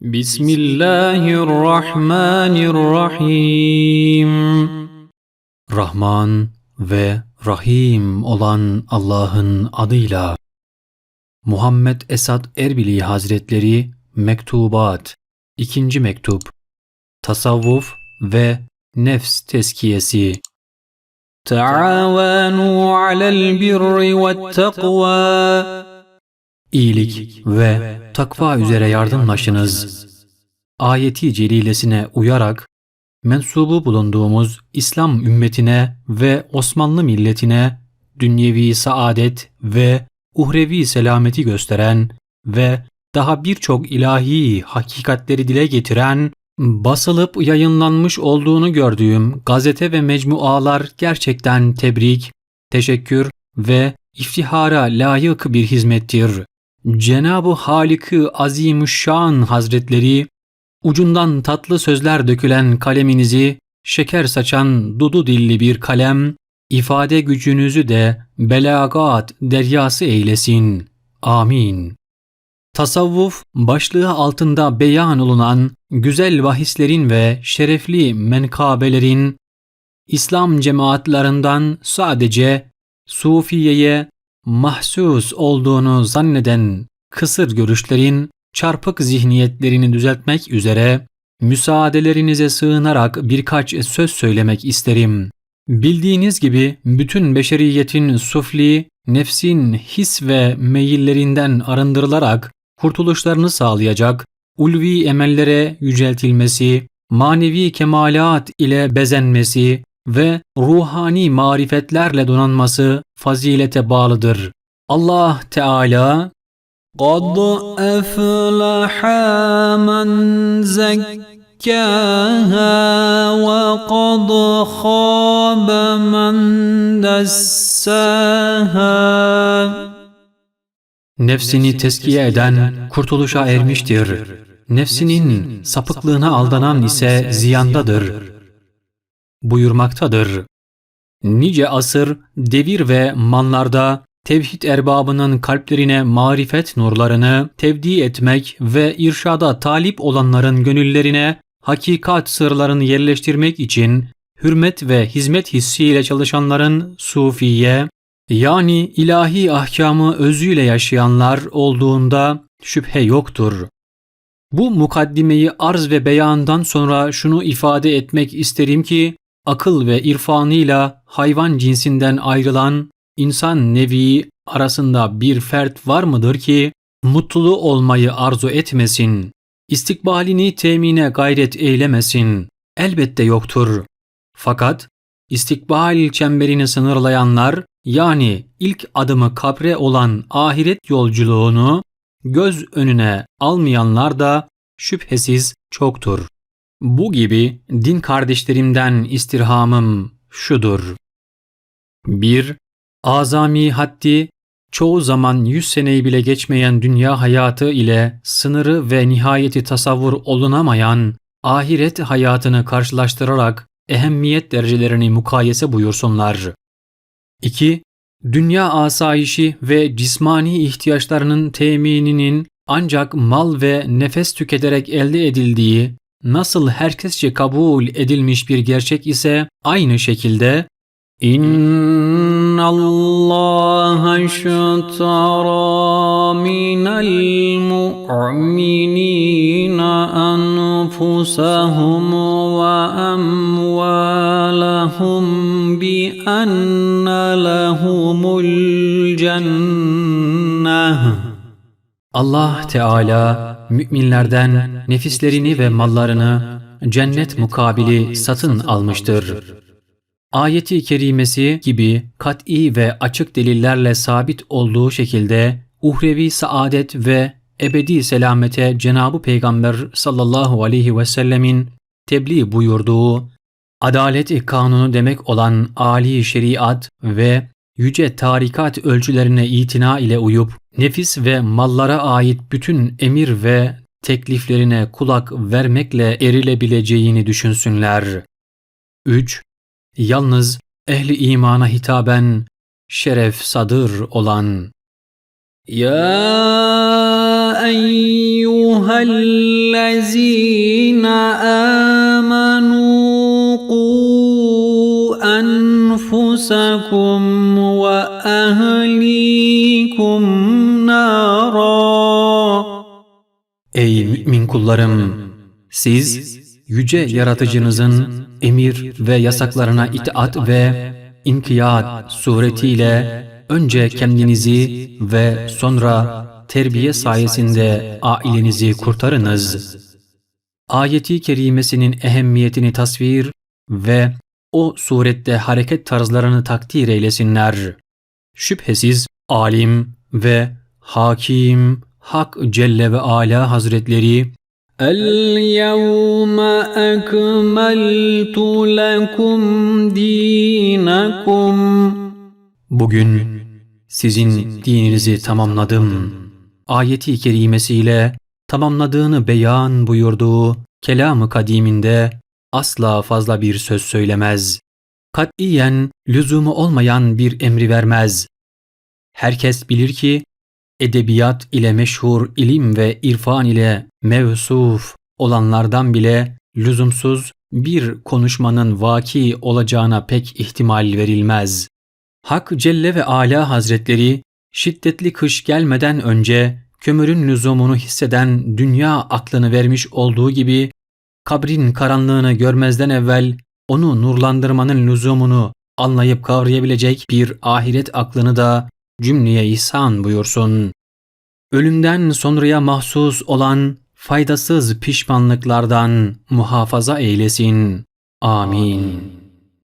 بسم الله الرحمن الرحيم Rahman ve Rahim olan Allah'ın adıyla. Muhammed Esad Erbili Hazretleri Mektubat 2. Mektup Tasavvuf ve Nefs Teskiyesi تعاونوا على البر والتقوى İyilik ve takva üzere yardımlaşınız. Ayeti celilesine uyarak mensubu bulunduğumuz İslam ümmetine ve Osmanlı milletine dünyevi saadet ve uhrevi selameti gösteren ve daha birçok ilahi hakikatleri dile getiren basılıp yayınlanmış olduğunu gördüğüm gazete ve mecmualar gerçekten tebrik, teşekkür ve iftihara layık bir hizmettir. Cenab-ı Halık-ı Azimüşşan Hazretleri ucundan tatlı sözler dökülen kaleminizi şeker saçan dudu dilli bir kalem, ifade gücünüzü de belagat deryası eylesin. Amin. Tasavvuf başlığı altında beyan olunan güzel bahislerin ve şerefli menkabelerin İslam cemaatlerinden sadece Sufiye'ye mahsus olduğunu zanneden kısır görüşlerin çarpık zihniyetlerini düzeltmek üzere müsaadelerinize sığınarak birkaç söz söylemek isterim. Bildiğiniz gibi bütün beşeriyetin sufli, nefsin his ve meyillerinden arındırılarak kurtuluşlarını sağlayacak, ulvi emellere yüceltilmesi, manevi kemalat ile bezenmesi ve ruhani marifetlerle donanması fazilete bağlıdır. Allah Teala قَدْ أَفْلَحَ مَنْ زَكَّاهَا وَقَدْ خَابَ مَنْ دَسَّاهَا Nefsini teskiye eden kurtuluşa ermiştir. Nefsinin sapıklığına aldanan ise ziyandadır buyurmaktadır. Nice asır, devir ve manlarda tevhid erbabının kalplerine marifet nurlarını tevdi etmek ve irşada talip olanların gönüllerine hakikat sırlarını yerleştirmek için hürmet ve hizmet hissiyle çalışanların sufiye, yani ilahi ahkamı özüyle yaşayanlar olduğunda şüphe yoktur. Bu mukaddimeyi arz ve beyandan sonra şunu ifade etmek isterim ki, akıl ve irfanıyla hayvan cinsinden ayrılan insan nevi arasında bir fert var mıdır ki mutlu olmayı arzu etmesin, istikbalini temine gayret eylemesin? Elbette yoktur. Fakat istikbal çemberini sınırlayanlar yani ilk adımı kabre olan ahiret yolculuğunu göz önüne almayanlar da şüphesiz çoktur. Bu gibi din kardeşlerimden istirhamım şudur. 1. Azami haddi çoğu zaman 100 seneyi bile geçmeyen dünya hayatı ile sınırı ve nihayeti tasavvur olunamayan ahiret hayatını karşılaştırarak ehemmiyet derecelerini mukayese buyursunlar. 2. Dünya asayişi ve cismani ihtiyaçlarının temininin ancak mal ve nefes tüketerek elde edildiği nasıl herkesçe kabul edilmiş bir gerçek ise aynı şekilde şatara minel mu'minina anfusahum ve amwalahum bi anna lahumul cennah Allah Teala müminlerden nefislerini ve mallarını cennet mukabili satın almıştır. Ayeti kerimesi gibi kat'i ve açık delillerle sabit olduğu şekilde uhrevi saadet ve ebedi selamete Cenab-ı Peygamber sallallahu aleyhi ve sellemin tebliğ buyurduğu adalet kanunu demek olan âli şeriat ve yüce tarikat ölçülerine itina ile uyup, nefis ve mallara ait bütün emir ve tekliflerine kulak vermekle erilebileceğini düşünsünler. 3. Yalnız ehli imana hitaben şeref sadır olan Ya eyyühellezine amenu أنفسكم وأهليكم نارا Ey mümin kullarım! Siz yüce yaratıcınızın emir ve yasaklarına itaat ve inkiyat suretiyle önce kendinizi ve sonra terbiye sayesinde ailenizi kurtarınız. Ayeti kerimesinin ehemmiyetini tasvir ve o surette hareket tarzlarını takdir eylesinler. Şüphesiz alim ve hakim Hak Celle ve Ala Hazretleri اليوم أكملت لكم دينكم Bugün sizin dininizi tamamladım. Ayeti kerimesiyle tamamladığını beyan buyurduğu kelamı kadiminde asla fazla bir söz söylemez. Katiyen lüzumu olmayan bir emri vermez. Herkes bilir ki edebiyat ile meşhur ilim ve irfan ile mevsuf olanlardan bile lüzumsuz bir konuşmanın vaki olacağına pek ihtimal verilmez. Hak Celle ve Ala Hazretleri şiddetli kış gelmeden önce kömürün lüzumunu hisseden dünya aklını vermiş olduğu gibi kabrin karanlığını görmezden evvel onu nurlandırmanın lüzumunu anlayıp kavrayabilecek bir ahiret aklını da cümleye ihsan buyursun. Ölümden sonraya mahsus olan faydasız pişmanlıklardan muhafaza eylesin. Amin.